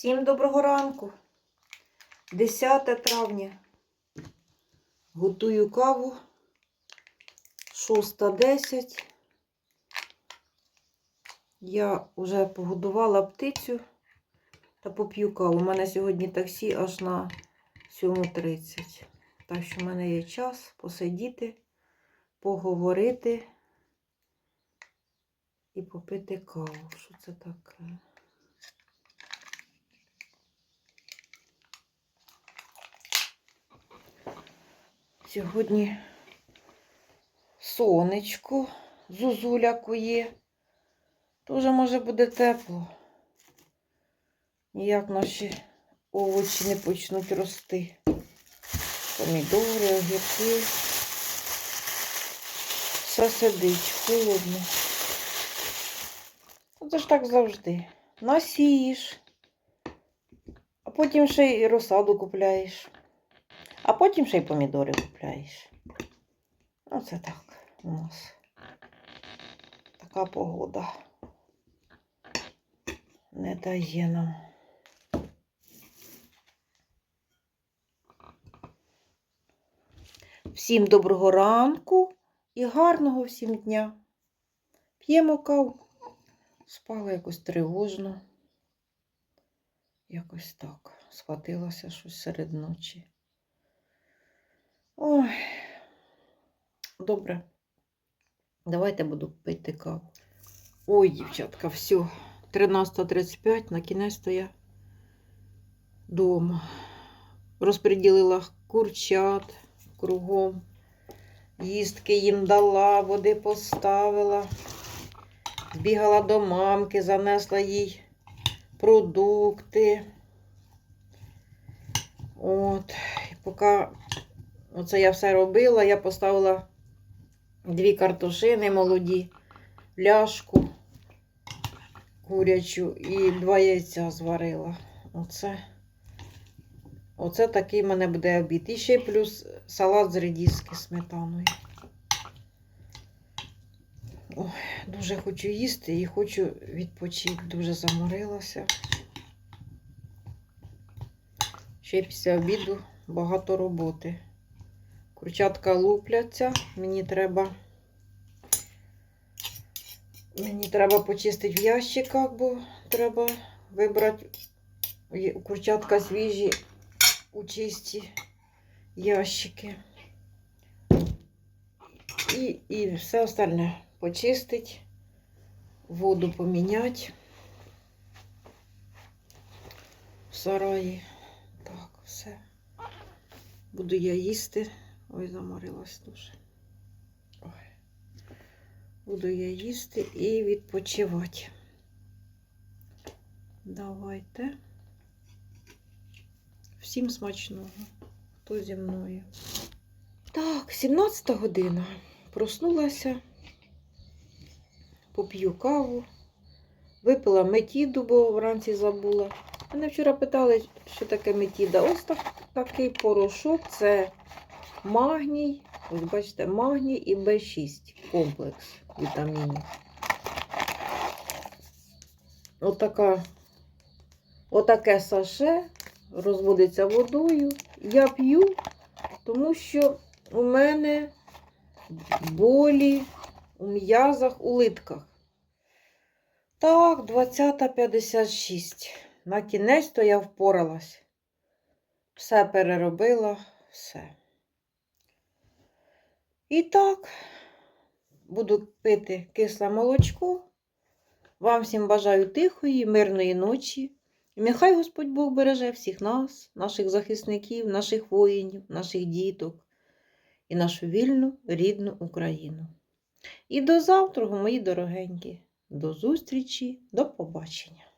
Всім доброго ранку. 10 травня. Готую каву. 6.10. Я вже погодувала птицю та поп'ю каву. У мене сьогодні таксі аж на 7.30. Так що в мене є час посидіти, поговорити і попити каву. Що це таке? Сьогодні сонечко, зузуля кує. Тоже може буде тепло. Ніяк наші овочі не почнуть рости. Помідори, огірки. Все сидить, холодно. Це ж так завжди. Насієш, а потім ще й розсаду купляєш. А потім ще й помідори купляєш. Оце так у нас. Така погода. Не дає нам. Всім доброго ранку і гарного всім дня. П'ємо каву. Спала якось тривожно. Якось так. Схватилася щось серед ночі. Ой, добре. Давайте буду пити каву. Ой, дівчатка, все. 13.35, на кінець то я дома. Розподілила курчат кругом. Їстки їм дала, води поставила. Бігала до мамки, занесла їй продукти. От, поки Оце я все робила. Я поставила дві картошини молоді, ляшку курячу і два яйця зварила. Оце Оце такий в мене буде обід. І ще плюс салат з редіски сметаною. Ой, дуже хочу їсти і хочу відпочити. Дуже заморилася. Ще після обіду багато роботи. Курчатка лупляться. Мені треба. Мені треба почистити в ящиках, бо треба вибрати курчатка свіжі у чисті ящики. І, і все остальне почистити, воду поміняти в сараї. Так, все. Буду я їсти. Ой, заморилась дуже. Ой. Буду я їсти і відпочивати. Давайте. Всім смачного. Хто зі мною? Так, 17 година. Проснулася, поп'ю каву, випила метіду, бо вранці забула. Мене вчора питали, що таке метіда. Ось так, такий порошок. Це магній, ось бачите, магній і В6 комплекс вітамінів. Отака, отаке саше розводиться водою. Я п'ю, тому що у мене болі у м'язах, у литках. Так, 20.56. На кінець то я впоралась. Все переробила, все. І так, буду пити кисле молочко. Вам всім бажаю тихої, мирної ночі. І нехай Господь Бог береже всіх нас, наших захисників, наших воїнів, наших діток і нашу вільну рідну Україну. І до завтра, мої дорогенькі, до зустрічі, до побачення.